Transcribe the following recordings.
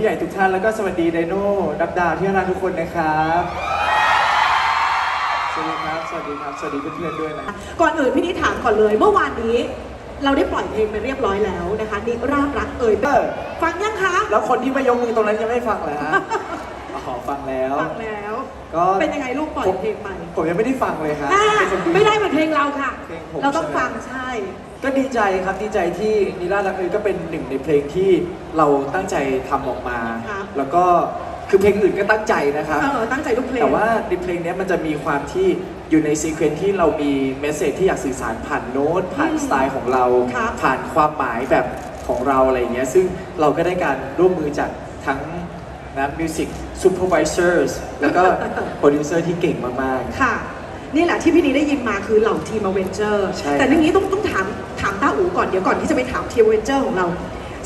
ผู้ใหญ่ทุกท่านแล้วก็สวัสดีไดโน่นับดาวที่รักทุกคนนะครับ สวัสดีครับ สวัสดีครับ สวัสดีเพื่อนๆด้วยนะ ก่อนอื่นพี่นิดถามก่อนเลยเมื่อวานนี้ เราได้ปล่อยเพลงไปเรียบร้อยแล้วนะคะนิราบรักเอ่ยเออ ฟังยังคะแล้วคนที่ไม่ยกมือตรงนั้นยังไม่ฟังเหรอฮะอ๋อฟังแล้ว ฟังแล้ว ก็เป็นยังไงลูกปล่อยเพลงไปผมยังไม่ได้ฟังเลยครับอ่าเป็นคนไม่ได้เหมือนเพลงเราค่ะ เพลงผม เราต้องใช่ไหมฟังใช่ ก็ดีใจครับดีใจที่นิรารักเอยก็เป็นหนึ่งในเพลงที่ เราตั้งใจทำออกมา ครับ แล้วก็คือเพลงอื่นก็ตั้งใจนะครับ เออตั้งใจทุกเพลง แต่ว่าในเพลงเนี้ยมันจะมีความที่อยู่ในซีเควนซ์ที่เรามีเมสเซจที่อยากสื่อสารผ่านโน้ต ผ่านอืมสไตล์ของเรา ครับ ผ่านความหมายแบบของเราอะไรเงี้ยซึ่งเราก็ได้การร่วมมือจากทั้งนะมิวสิกซูเปอร์วิเซอร์แล้วก็โปรดิวเซอร์ที่เก่งมาก ค่ะ นี่แหละที่พี่นีได้ยินมาคือเหล่าทีมอเวนเจอร์ ใช่ แต่เรื่องนี้ต้องต้องถามถามต้าอูก่อนเดี๋ยวก่อนที่จะไปถามทีมอเวนเจอร์ของเรา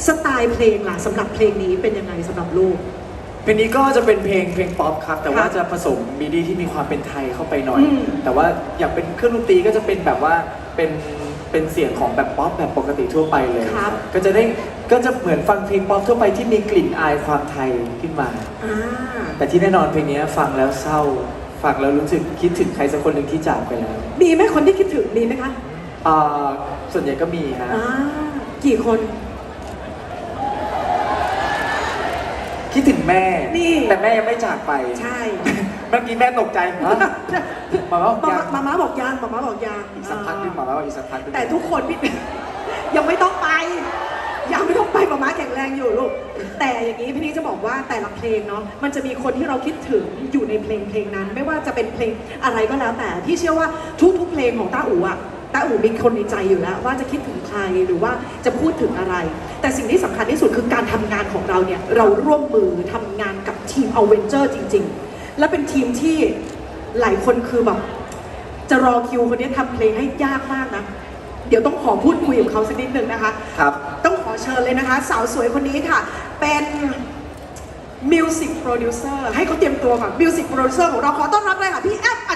สไตล์เพลงล่ะสำหรับเพลงนี้เป็นยังไงสำหรับลูกๆเพลงนี้ก็จะเป็นเพลงเพลงป๊อปครับ แต่ว่าครับจะผสมมีดีที่มีความเป็นไทยเข้าไปหน่อย อืม แต่ว่าอย่างเป็นเครื่องดนตรีก็จะเป็นแบบว่าเป็นเป็นเสียงของแบบป๊อปแบบปกติทั่วไปเลย ครับ ก็จะได้ก็จะเหมือนฟังเพลงป๊อปทั่วไปที่มีกลิ่นอายความไทยขึ้นมา อ่าแต่ที่แน่นอนเพลงนี้ฟังแล้วเศร้า ฟังแล้วรู้สึกคิดถึงใครสักคนหนึ่งที่จากไปแล้วมีไหมคนที่คิดถึงมีไหมคะอ่าส่วนใหญ่ก็มีฮะ อ่ากี่คน คิดถึงแม่นี่ แต่แม่ยังไม่จากไป ใช่เมื่อกี้แม่ตกใจฮะมาว่ามายัมางมาม่าบอกยังมาม่าบอกยังอีกสักพักหนึงมาว่าอีกสักพักหนึงแต่ทุกคนพี่ ยังไม่ต้องไป ยังไม่ต้องไปมาม่าแข็งแรงอยู่ลูก แต่อย่างนี้พี่นี่จะบอกว่าแต่ละเพลงเนาะ มันจะมีคนที่เราคิดถึงอยู่ในเพลงเพลงนั้น ไม่ว่าจะเป็นเพลงอะไรก็แล้วแต่ที่เชื่อว่าทุกๆเพลงของต้าอู๋อะต้าอู๋มีคนในใจอยู่แล้ว ว่าจะคิดถึงใครหรือว่าจะพูดถึงอะไร แต่สิ่งที่สำคัญที่สุดคือการทำงานของเราเนี่ย เราร่วมมือทำงานกับทีมอเวนเจอร์จริง ๆ และเป็นทีมที่หลายคนคือแบบจะรอคิวคนนี้ทำเพลงให้ยากมากนะ เดี๋ยวต้องขอพูดคุยกับเขาสักนิดนึงนะคะ ครับ ต้องขอเชิญเลยนะคะ สาวสวยคนนี้ค่ะ เป็นมิวสิกโปรดิวเซอร์ให้เขาเตรียมตัวก่อนมิวสิกโปรดิวเซอร์ของเราขอต้อนรับเลยค่ะพี่แอฟอั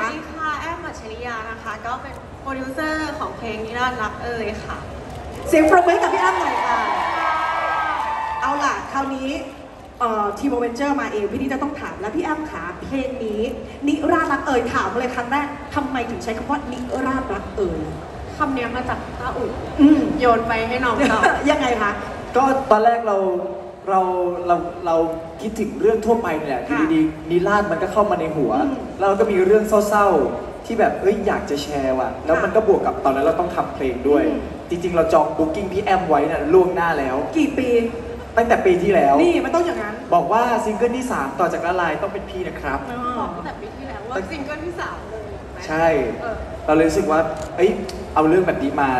วัคะสดีค่ะ แอมมัชชริยานะคะ ก็เป็นโปรดิวเซอร์ของเพลงนิรันดร์รักเอ่ยค่ะ เสียงปรบมือให้กับพี่อ้ำหน่อยค่ะ เอาล่ะ คราวนี้ทีมเวนเจอร์มาเองพี่นี่จะต้องถามแล้วพี่อ้ำขาเพลงนี้ นิราศรักเอ่ยถามมาเลยครั้งแรกทำไมถึงใช้คำว่านิราศรักเอ่ยคำเนี้ยมาจากต้าอุ๋อืมโยนไปให้น้องตอบยังไงคะก็ตอนแรกเรา เราเราเราคิดถึงเรื่องทั่วไปเนี่ยอยู่ค่ะดีๆนิราศมันก็เข้ามาในหัว อืมแล้วเราก็มีเรื่องเศร้าๆ ที่แบบเอ้ยอยากจะแชร์ว่ะ แล้วค่ะมันก็บวกกับตอนนั้นเราต้องทำเพลงด้วย อืม จริงๆ เราจองบุ๊กิ้งพี่แอมไว้น่ะล่วงหน้าแล้ว กี่ปี ตั้งแต่ปีที่แล้ว นี่มันต้องอย่างนั้นบอกว่าซิงเกิลที่ 3 ต่อจากละลายต้องเป็นพี่นะครับบอกตั้งแต่ปีที่แล้วว่าซิงเกิลที่สามเลยไหมใช่ เออ เราเลยรู้สึกว่า เอ้ย เอาเรื่องแบบนี้มา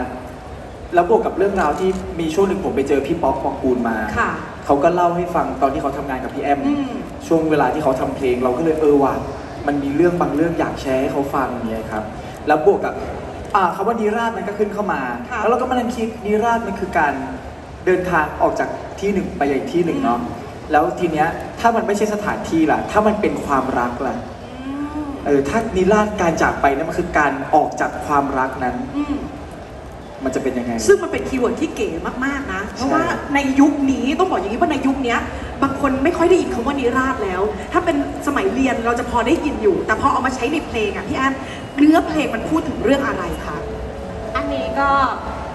แล้วบวกกับเรื่องราวที่มีช่วงหนึ่งผมไปเจอพี่ป๊อกปองกูลมา ค่ะ เขาก็เล่าให้ฟังตอนที่เขาทำงานกับพี่แอม อืม ช่วงเวลาที่เขาทำเพลง เราก็เลยเออว่ะมันมีเรื่องบางเรื่องอยากแชร์ให้เขาฟังอย่างเงี้ยครับ แล้วบวกกับอ่าคำว่านิราศมันก็ขึ้นเข้ามา ค่ะ แล้วเราก็มานั่งคิดนิราศมันคือการเดินทางออกจากที่หนึ่งไปอีกที่หนึ่งเนาะแล้วทีเนี้ยถ้ามันไม่ใช่สถานที่ล่ะ ถ้ามันเป็นความรักล่ะอืมเออถ้านิราศการจากไปนั่นมันคือการออกจากความรักนั้น อืม มันจะเป็นยังไง ซึ่งมันเป็นคีย์เวิร์ดที่เก๋มากๆนะ เพราะว่าใช่ในยุคนี้ต้องบอกอย่างนี้ว่าในยุคเนี้ยบางคนไม่ค่อยได้ยินคำว่านิราศแล้ว ถ้าเป็นสมัยเรียนเราจะพอได้ยินอยู่ แต่พอเอามาใช้ในเพลงอะพี่แอนเนื้อเพลงมันพูดถึงเรื่องอะไรคะอันนี้ก็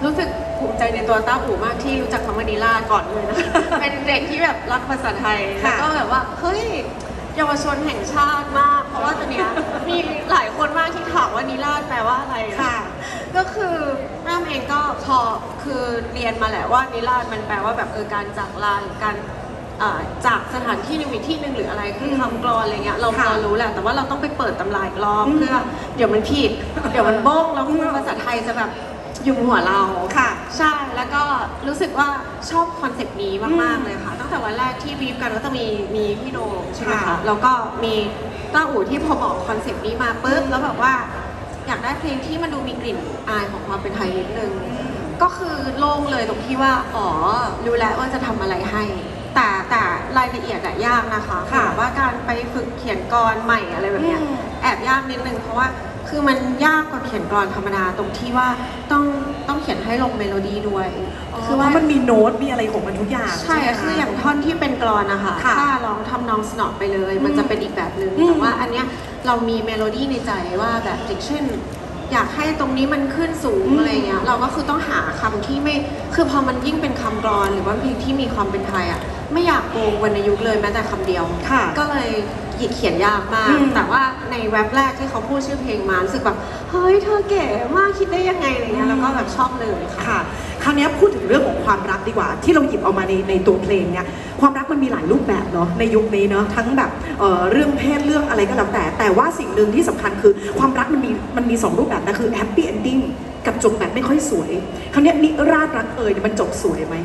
รู้สึกภูมิใจในตัวต้าอู๋มากที่รู้จักคำว่านิราศก่อนเลยนะเป็นเด็กที่แบบรักภาษาไทยค่ะแล้วก็แบบว่าเฮ้ยเยาวชนแห่งชาติมาก เพราะว่าตอนเนี้ยมีหลายคนมากที่ถามว่านิราศแปลว่าอะไรค่ะ ก็คือแม่เองก็พอคือเรียนมาแหละว่านิราศมันแปลว่าแบบเออการจากลาหรือการอ่าจากสถานที่หนึ่งอีกที่หนึ่งหรืออะไรคือคำกรอนอะไรเงี้ยเราพค่ะอรู้แหละแต่ว่าเราต้องไปเปิดตำราอีกรอบอืมเพื่อเดี๋ยวมันผิด เดี๋ยวมันบ้งแล้วคือภาษาไทยจะแบบอยู่หัวเราค่ะ ใช่แล้วก็รู้สึกว่าชอบคอนเซปต์นี้มากอืมๆเลยค่ะ ตั้งแต่วันแรกที่บีฟกันก็จะมีมีพี่โดมใช่ไหมค่ะคะแล้วก็มีต้าอู่ที่พอบอกคอนเซปต์นี้มาปุ๊บแล้วแบบว่า อยากได้เพลงที่มันดูมีกลิ่นอายของความเป็นไทยนิดนึง ก็คือโล่งเลยตรงที่ว่า อ๋อ รู้แล้วว่าจะทำอะไรให้ แต่แต่รายละเอียดอะยากนะคะค่ะแบบว่าการไปฝึกเขียนกรใหม่อะไรแบบเนี้ยอืมแอบยากนิดนึงเพราะว่าคือมันยากกว่าเขียนกรธรรมดาตรงที่ว่าต้องต้องเขียนให้ลงเมโลดี้ด้วย คือว่ามันมีโน้ตมีอะไรของมันทุกอย่าง ใช่ไหมะคืออย่างท่อนที่เป็นกรอนนะคะค่ะถ้าร้องทำนองสนอไปเลย มันจะเป็นอีกแบบหนึ่งอืมแต่ว่าอันเนี้ย เรามีเมโลดี้ในใจว่าแบบอย่างเช่น อยากให้ตรงนี้มันขึ้นสูงอืมอะไรเงี้ยเราก็คือต้องหาคำที่ไม่คือพอมันยิ่งเป็นคำกรอนหรือว่าเพลงที่มีความเป็นไทยอะไม่อยากโกงวรรณยุกต์เลยแม้แต่คำเดียว ค่ะ ก็เลยหยิบเขียนยากมาก อืมแต่ว่าในเว็บแรกที่เขาพูดชื่อเพลงมารู้สึกแบบเฮ้ยเธอเก๋มากคิดได้ยังไงอะไรเงี้ยแล้วก็แบบชอบเลยค่ะ ค่ะค ราวนี้พูดถึงเรื่องของความรักดีกว่า ที่เราหยิบเอามาในในตัวเพลงเนี่ยความรักมันมีหลายรูปแบบเนาะในยุคนี้เนาะทั้งแบบเอ่อเรื่องเพศเรื่องอะไรก็แล้วแต่ แต่ว่าสิ่งหนึ่งที่สำคัญคือความรักมันมีมันมีสองรูปแบบนะคือแฮปปี้เอนดิ้งกับจบแบบไม่ค่อยสวย คราวนี้นิราศรักเอ่ยเนี่ยมันจบสวยไหม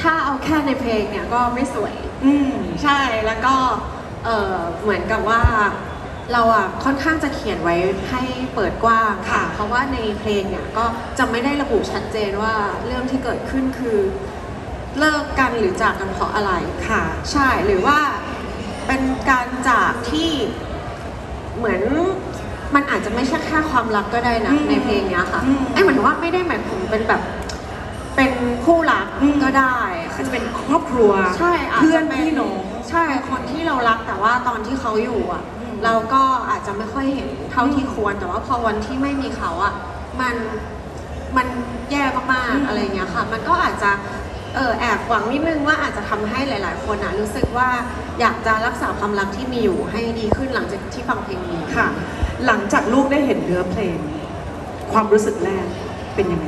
ถ้าเอาแค่ในเพลงเนี่ยก็ไม่สวย อืมใช่แล้วก็เออเหมือนกับว่า เราอะค่อนข้างจะเขียนไว้ให้เปิดกว้างค่ะ เพราะว่าในเพลงเนี่ยก็จะไม่ได้ระบุชัดเจนว่าเรื่องที่เกิดขึ้นคือเลิกกันหรือจากกันเพราะอะไรค่ะ ใช่หรือว่าเป็นการจากที่เหมือนมันอาจจะไม่ใช่แค่ความรักก็ได้นะอืมในเพลงเนี้ยค่ะอืมไอ้เหมือนว่าไม่ได้หมายถึงเป็นแบบเป็นคู่รักอืมก็ได้อาจจะเป็นครอบครัวใช่อาจเพื่อจะนป็พี่น้องใช่คนที่เรารักแต่ว่าตอนที่เขาอยู่อะอืม เราก็อาจจะไม่ค่อยเห็นเท่าที่อืมควร แต่ว่าพอวันที่ไม่มีเขาอะมันมันแย่มากอืมๆอะไรเงี้ยค่ะ มันก็อาจจะเออแอบหวังนิดนึงว่าอาจจะทำให้หลาย ๆ คนอะรู้สึกว่าอยากจะรักษาความรักที่มีอยู่ให้ดีขึ้นหลังจากที่ฟังเพลงนี้ค่ะ หลังจากลูกได้เห็นเนื้อเพลง ความรู้สึกแรกเป็นยังไง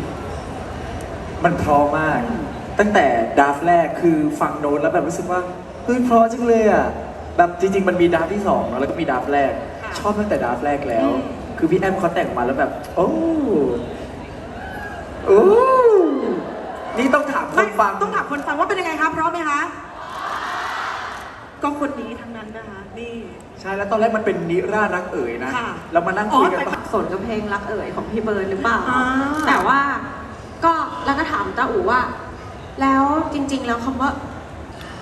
มันเพราะมากอืมตั้งแต่ดราฟต์แรกคือฟังโน้ตแล้วแบบรู้สึกว่าเฮ้ยเพราะจังเลยอะ แบบจริง ๆ มันมีดราฟต์ที่สองเนอะแล้วก็มีดราฟต์แรก ค่ะชอบตั้งแต่ดราฟต์แรกแล้ว อืม คือพี่แอมเขาแต่งมาแล้วแบบ โอ้โอ้นี่ต้องถามคนฟัง ต้องถามคนฟังว่าเป็นยังไงคะพร้อมไหมคะ ก็คนนี้ทั้งนั้นนะคะนี่ ใช่แล้วตอนแรกมันเป็นนิราศรักเอ๋ยนะค่ะ แล้วมานั่งคุยกันอ๋อว่าสับสนกับเพลงรักเอ๋ยของพี่เบิร์ดหรือเปล่า อ่า แต่ว่าก็แล้วก็ถามตาอู่ว่า แล้วจริง ๆ แล้วคำว่า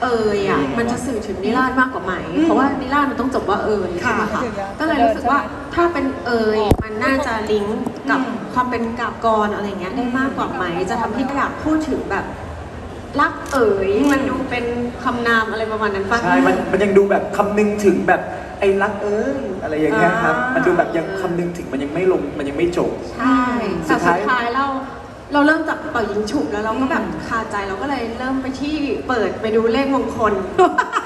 เอ๋ยอะมันจะสื่อถึงนิราศมากกว่าไหมอืมเพราะว่านิราศมันต้องจบว่าเอ๋ยใช่ไหมค่ะคะก็เลยรู้สึกว่าถ้าเป็นเอ๋ยมันน่าจะลิงก์กับอืมความเป็นกาบกรอะไรเงี้ยได้มากกว่าไหม จะทำให้อยากพูดถึงแบบรักเอ๋ยอืมมันดูเป็นคำนามอะไรประมาณนั้นปะใช่มันมันยังดูแบบคำนึงถึงแบบไอ้รักเอ้ยอะไรอย่างเงี้ยครับอ่ามัมันดูแบบยังคำนึงถึงมันยังไม่ลงมันยังไม่จบใช่แต่สุสุดดท้ายท้ายเรา เราเริ่มจากเป่ายิงฉุบแล้วเราก็แบบคาใจเราก็เลยเริ่มไปที่เปิดไปดูเลขมงคล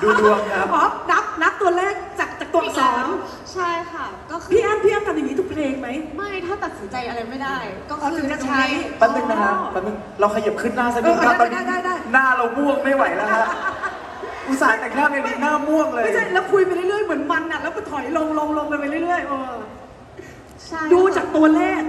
ดูดวงครับ อ๋อนับนับตัวเลขจากจากตัวอักษรใช่ค่ะ ก็คือพี่แอมพี่แอมทำอย่างนี้ทุกเพลงไหม ไม่ถ้าตัดสินใจอะไรไม่ได้ ก็อ๋อคืถึองจะใช้แป๊บนึงนะฮะแป๊บนึงเราขยับขึ้นหน้าสักนิดเออครับตอนได้นี้ได้ได้หน้าเราม่วงไม่ไหวแล้วฮะอุตส่าห์แต่งหน้าเป็นหน้าม่วงเลย ไม่ใช่แล้วคุยไปเรื่อยๆเหมือนมันอะแล้วก็ถอยลงลงลงไปเรื่อยๆเออใช่ดูจากตัวเลข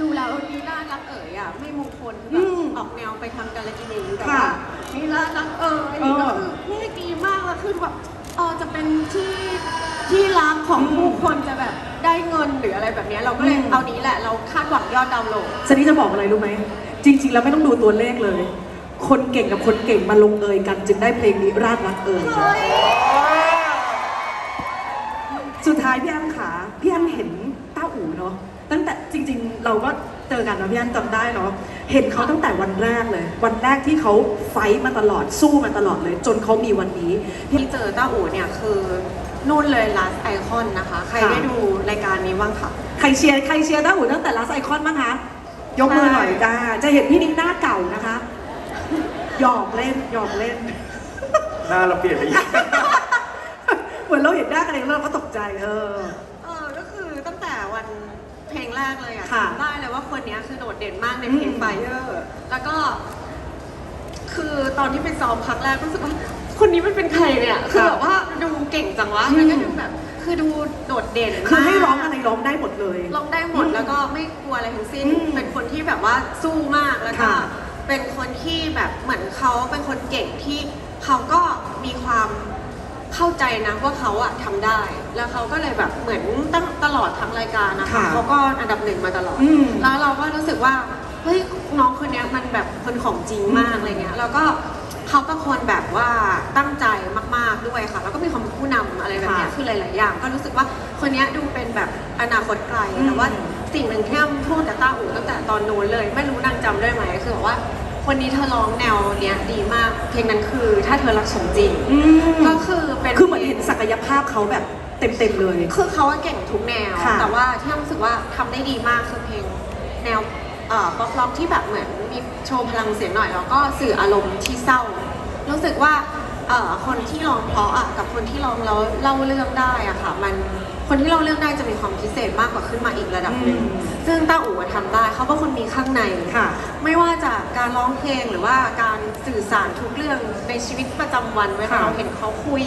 ดูแล้วนีน่ารักเอ๋ยอะไม่มงคลแบอืบมออกแนวไปทางการกินีแต่ค่ะว่านีน่ารักเอ๋ยเออก็คือเลขดีมากแล้วคือแบบเออจะเป็นที่ที่รักของผู้คนจะแบบได้เงินหรืออะไรแบบเนี้ยเราก็เลยอืมเอานี้แหละเราคาดหวังยอดดาวน์โหลดซันนี่จะบอกอะไรรู้ไหมจริง ๆ แล้วไม่ต้องดูตัวเลขเลย คนเก่งกับคนเก่งมาลงเอยกัน จึงได้เพลงนี้ราดรักเอยสุดท้ายพี่แอมขาพี่แอมเห็นต้าอู่เนาะ ตั้งแต่จริง ๆ เราก็เจอกันเนาะพี่แอมจำได้เนาะเห็นเขาตั้งแต่วันแรกเลย วันแรกที่เขาไฟท์มาตลอดสู้มาตลอดเลย จนเขามีวันนี้ ที่เจอต้าอู๋เนี่ยคือนู่นเลย last icon นะคะ ใครค่ะ ได้ดูรายการนี้บ้างคะ ใครเชียร์ใครเชียร์ต้าอู่ตั้งแต่ลาสไอคอนบ้างคะยกมือหน่อยจ้าจะเห็นพี่นิ้งหน้าเก่านะคะหยอกเล่นหยอกเล่น หน้าเราเปลี่ยนไปอีก เหมือนเราเห็นหน้ากันเองแล้วเราก็ตกใจเออ เออ ก็คือตั้งแต่วัน เพลงแรกเลยอะค่ะจำได้เลยว่าคนเนี้ยคือโดดเด่นมากในเพลง อืมไฟเออร์แล้วก็ คือตอนที่ไปซ้อมครั้งแรกรู้สึกว่าคนนี้มันเป็นใครเนี่ยคือแบบว่าดูเก่งจังวะแล้วก็ดูแบบ คือดูโดดเด่นคือให้มากร้องอะไรร้องได้หมดเลย ร้องได้หมดแล้วก็ไม่กลัวอะไรทั้งสิ้น อืมเป็นคนที่แบบว่าสู้มากแล้วก็ ค่ะ เป็นคนที่แบบเหมือนเขาเป็นคนเก่งที่เขาก็มีความ เข้าใจนะว่าเขาอะทำได้ แล้วเขาก็เลยแบบเหมือนตั้งตลอดทั้งรายการนะคะค่ะเขาก็อันดับหนึ่งมาตลอด อืม แล้วเราก็รู้สึกว่าเฮ้ยน้องคนเนี้ยมันแบบคนของจริงมากอะไรเงี้ยแล้วก็เขาเป็นคนแบบว่าตั้งใจมาก ๆด้วยค่ะ แล้วก็มีความเป็นผู้นำอะไรแบบเนี้ยค่ะคือหลาย ๆ อย่าง ก็รู้สึกว่าคนเนี้ยดูเป็นแบบอนาคตไกลอืม แต่ว่าสิ่งหนึ่งที่อ้ำพูดกับต้าอู่ตั้งแต่ตอนนู้นเลย ไม่รู้นางจำได้ไหมคือบอกว่า วันนี้เธอร้องแนวเนี้ยดีมาก เพลงนั้นคือถ้าเธอรักสมจริง อืมก็คือเป็นคือเหมือนเห็นศักยภาพเขาแบบเต็มๆเลย คือเขาว่าเก่งทุกแนว ค่ะ แต่ว่าที่อ้ำรู้สึกว่าทำได้ดีมากคือเพลงแนวเอ่อป๊อปร็อกที่แบบเหมือนมีโชว์พลังเสียงหน่อย แล้วก็สื่ออารมณ์ที่เศร้า รู้สึกว่าเอ่อคนที่ร้องเพราะอะกับคนที่ร้องแล้วเล่าเรื่องได้อะค่ะ มัน คนที่เล่าเรื่องได้จะมีความพิเศษมากกว่าขึ้นมาอีกระดับหนึ่ง อืมซึ่งต้าอู๋อะทำได้เขาเป็นคนมีข้างในค่ะ ไม่ว่าจะการร้องเพลงหรือว่าการสื่อสารทุกเรื่องในชีวิตประจำวันเวลาค่ะเราเห็นเขาคุย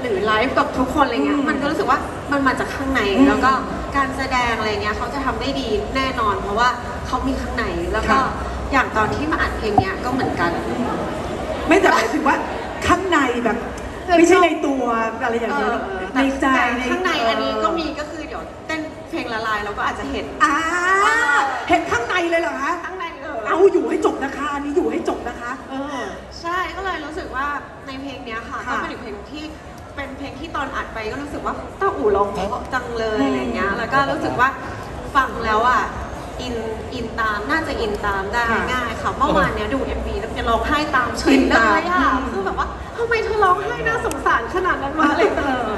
หรือไลฟ์กับทุกคนอะไรเงี้อืยมมันก็รู้สึกว่ามันมาจากข้างในอืมแล้วก็การแสดงอะไรเงี้ยเขาจะทำได้ดีแน่นอน เพราะว่าเขามีข้างในแล้วก็ค่ะ อย่างตอนที่มาอัดเพลงเนี้ยก็เหมือนกัน ไม่แต่หมายถึงว่าข้างในแบบ ไม่ใช่ในตัวอะไรอย่างเอเงี้ยอในใจแต่ข้างในอันนี้ก็มีก็คือเดี๋ยวเต้นเพลงละลายเราก็อาจจะเห็นอ่าเห็นข้างในเลยเหรอคะข้างในเออเอาอยู่ให้จบนะคะอันนี้อยู่ให้จบนะคะ เออ ใช่ก็เลยรู้สึกว่าในเพลงเนี้ยค่ะค่ะก็เป็นอีกเพลงที่เป็นเพลงที่ตอนอัดไปก็รู้สึกว่าต้าอู่ร้องเพราะจังเลยอะไรเงี้ยแล้วก็รู้สึกว่าฟังแล้วอะ อินอินตามน่าจะอินตามได้ค่ะง่ายค่ะเมื่อวานเนี้ยดู MV แล้วจะร้องไห้ตามเฉยอินเลตามยอะอืมคือแบบว่าทำไมเธอร้องไห้น่าสงสารขนาดนั้นวะอะไรเออ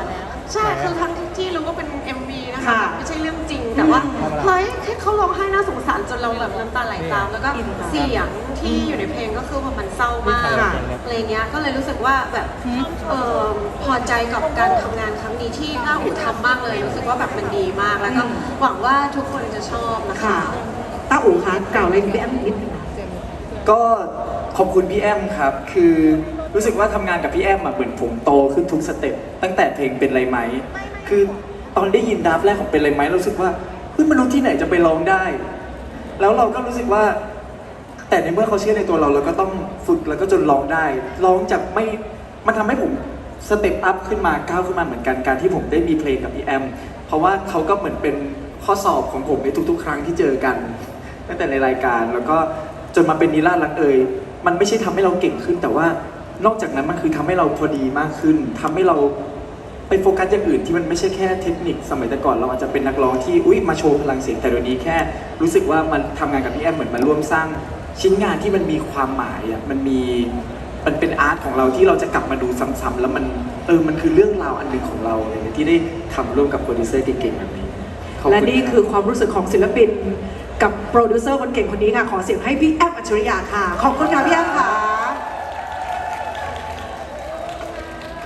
ใช่คือทั้งที่รู้ว่าเป็น MV นะ คะค่ะแบบไม่ใช่เรื่องจริงแต่ว่าอืมเฮ้ยแค่เขาร้องไห้น่าสงสารจนเราแบบน้ำตาไหลตาม แล้วก็อินตามเสียงที่อยู่ในเพลงก็คือว่ามันเศร้ามากค่ะอะไรเงี้ยก็เลยรู้สึกว่าแบบเออพอใจกับการทำงานครั้งนี้ที่ต้าอู่ทำมากเลยรู้สึกว่าแบบมันดีมากแล้วก็หวังว่าทุกคนจะชอบนะคะค่ะต้าอู๋คะกล่าวอะไรถึงพี่แอมนิดนึงนะก็ขอบคุณพี่แอมครับ คือรู้สึกว่าทำงานกับพี่แอมอะเหมือนผมโตขึ้นทุกสเต็ปตั้งแต่เพลงเป็นไรไหมคือ ตอนได้ยินดราฟแรกของเป็นไรไหมเรารู้สึกว่าเฮ้ยมนุษย์ที่ไหนจะไปร้องได้ แล้วเราก็รู้สึกว่า แต่ในเมื่อเขาเชื่อในตัวเราเราก็ต้องฝึกแล้วก็จนร้องได้ร้องจากไม่มันทำให้ผมสเต็ปอัพขึ้นมาก้าวขึ้นมาเหมือนกันการที่ผมได้มีเพลงกับพี่แอม เพราะว่าเขาก็เหมือนเป็นข้อสอบของผมในทุก ๆ ครั้งที่เจอกันตั้งแต่ในรายการแล้วก็จนมาเป็นนิราศรักเอยมันไม่ใช่ทำให้เราเก่งขึ้น แต่ว่านอกจากนั้นมันคือทำให้เราพอดีมากขึ้นทำให้เรา ไปโฟกัสอย่างอื่นที่มันไม่ใช่แค่เทคนิคสมัยแต่ก่อนเราอาจจะเป็นนักร้องที่อุ้ยมาโชว์พลังเสียงแต่เดี๋ยวนี้แค่ รู้สึกว่ามันทำงานกับพี่แอมเหมือนมาร่วมสร้างชิ้นงานที่มันมีความหมายอะมันมีมันเป็นอาร์ตของเราที่เราจะกลับมาดูซ้ำๆแล้วมันเออมันคือเรื่องราวอันหนึ่งของเราอะไรเงี้ยที่ได้ทำร่วมกับโปรดิวเซอร์เก่งๆแบบนี้ขบณและนี่คือความรู้สึกของศิลปิน กับโปรดิวเซอร์คนเก่งคนนี้ค่ะ ขอเสียงให้พี่แอมอัจฉริยะค่ะ ขอบคุณค่ะพี่แอมค่ะ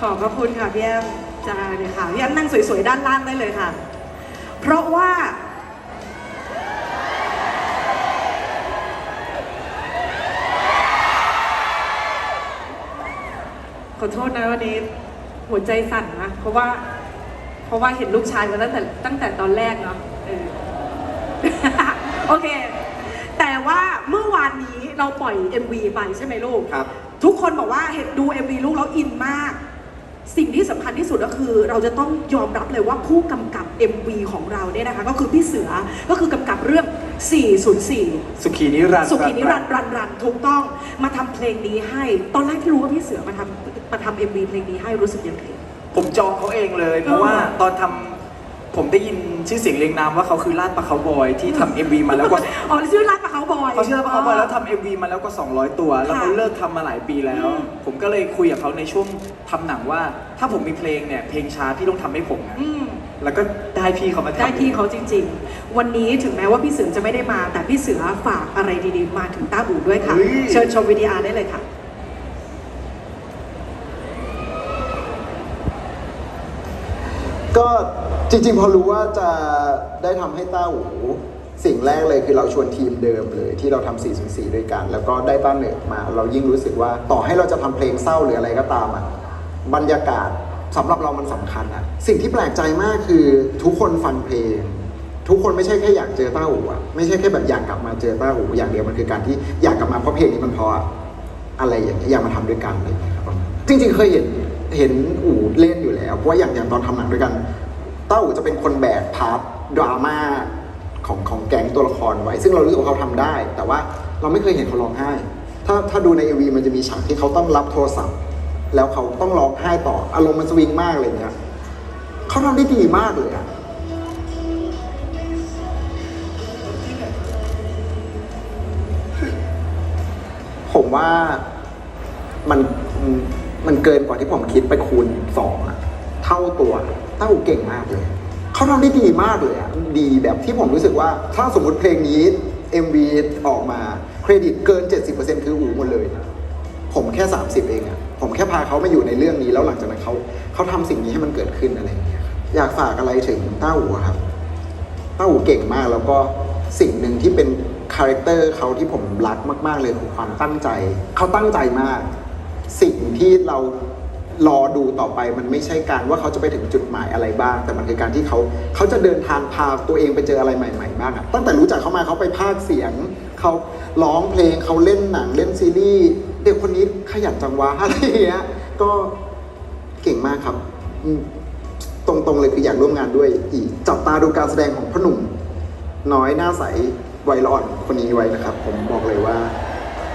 ขอบพระคุณค่ะพี่แอม จ้าเนี่ยค่ะพี่แอมนั่งสวยๆ ด้านล่างได้เลยค่ะ เพราะว่า ขอโทษนะวันนี้หัวใจสั่นนะเพราะว่า เพราะว่าเห็นลูกชายมาตั้งแต่ตั้งแต่ตอนแรกเนาะเออ โอเค แต่ว่าเมื่อวานนี้เราปล่อย MV ไปใช่ไหมลูก ครับ ทุกคนบอกว่าเห็นดู MV ลูกแล้วอินมาก สิ่งที่สำคัญที่สุดก็คือเราจะต้องยอมรับเลยว่าผู้กำกับ MV ของเราเนี่ยนะคะก็คือพี่เสือก็คือกำกับเรื่อง 404 สุขีนิรันดร์สุขีนิรันดร์รันรันถูกต้องมาทำเพลงนี้ให้ ตอนแรกที่รู้ว่าพี่เสือมาทำมาทำ MV เพลงนี้ให้รู้สึกยังไงผมจองเขาเองเลย เพราะว่าตอนทำ ผมได้ยินชื่อเสียงเรียงนามว่าเขาคือลาดปลาเขาบอยที่ทำเอ็มวีมาแล้วกว่า อ๋อชื่อรักปะเขาบอย เขาชื่อลาดปลาเขาบอยแล้วทำเอ็มวีมาแล้วก็200 ตัว แล้วเขาค่ะเลิกทำมาหลายปีแล้ว อืมผมก็เลยคุยกับเขาในช่วงทำหนังว่า ถ้าผมมีเพลงเนี่ยเพลงช้าพี่ต้องทำให้ผมนะอืม แล้วก็ได้พี่เขามาทำ ได้พี่เขาจริงๆ วันนี้ถึงแม้ว่าพี่เสือจะไม่ได้มา แต่พี่เสือฝากอะไรดีๆ มาถึงต้าอู่ด้วยค่ะ เฮ้ย เชิญชมวิดีอาร์ได้เลยค่ะ ก็ จริงๆ พอรู้ว่าจะได้ทำให้ต้าหูสิ่งแรกเลยคือเราชวนทีมเดิมเลย ที่เราทำ404ด้วยกัน แล้วก็ได้ต้าเหนือมา เรายิ่งรู้สึกว่าต่อให้เราจะทำเพลงเศร้าหรืออะไรก็ตามอะบรรยากาศสำหรับเรามันสำคัญอะสิ่งที่แปลกใจมากคือทุกคนฟังเพลง ทุกคนไม่ใช่แค่อยากเจอต้าอู่ะไม่ใช่แค่แบบอยากกลับมาเจอต้าอู่อย่างเดียวมันคือการที่อยากกลับมาเพราะเพลงนี้มันเพราะอะอะไรอย่างเงี้ยอยากมาทำด้วยกันอะไรอย่างเลยครับจริงๆเคยเห็นเห็นอู่เล่นอยู่แล้วเพราะว่าอย่างอย่างตอนทำหนังด้วยกัน เต้าอู่จะเป็นคนแบกพาร์ทดราม่าของของแก๊งตัวละครไว้ ซึ่งเรารู้สึกว่าเขาทำได้ แต่ว่าเราไม่เคยเห็นเขาร้องไห้ ถ้าถ้าดูใน MV มันจะมีฉากที่เขาต้องรับโทรศัพท์ แล้วเขาต้องร้องไห้ต่ออารมณ์มันสวิงมากเลยเนี่ยเขาทำได้ดีมากเลยอะผมว่ามันมันเกินกว่าที่ผมคิดไปคูณสองอะ เท่าตัวเต้าเก่งมากเลยเขาทำได้ดีมากเลยอะดีแบบที่ผมรู้สึกว่า ถ้าสมมุติเพลงนี้ MV ออกมาเครดิตเกิน 70%คืออูหมดเลย ผมแค่ 30 เองอะผมแค่พาเขามาอยู่ในเรื่องนี้แล้วหลังจากนั้นเขาเขาทำสิ่งนี้ให้มันเกิดขึ้นอะไรอย่างเงี้ยอยากฝากอะไรถึงเต้าหูครับ เต้าหูเก่งมากแล้วก็สิ่งหนึ่งที่เป็นคาแรคเตอร์เขาที่ผมรักมาก ๆ เลยคือความตั้งใจ เขาตั้งใจมาก สิ่งที่เรา รอดูต่อไปมันไม่ใช่การว่าเขาจะไปถึงจุดหมายอะไรบ้าง แต่มันคือการที่เขาเขาจะเดินทางพาตัวเองไปเจออะไรใหม่ๆบ้างอะตั้งแต่รู้จักเขามาเขาไปพากเสียงเขาร้องเพลงเขาเล่นหนังเล่นซีรีส์เด็กคนนี้ขยันจังวะอะไรอย่างเงี้ยก็เก่งมากครับ ตรงๆเลยคืออยากร่วมงานด้วยอีกจับตาดูการแสดงของพ่อหนุ่ม น้อยหน้าใสวัยละอ่อนคนนี้ไว้นะครับ ผมบอกเลยว่า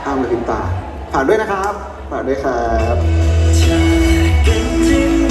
ห้ามกระพริบตาฝากด้วยนะครับฝากด้วยครับ Get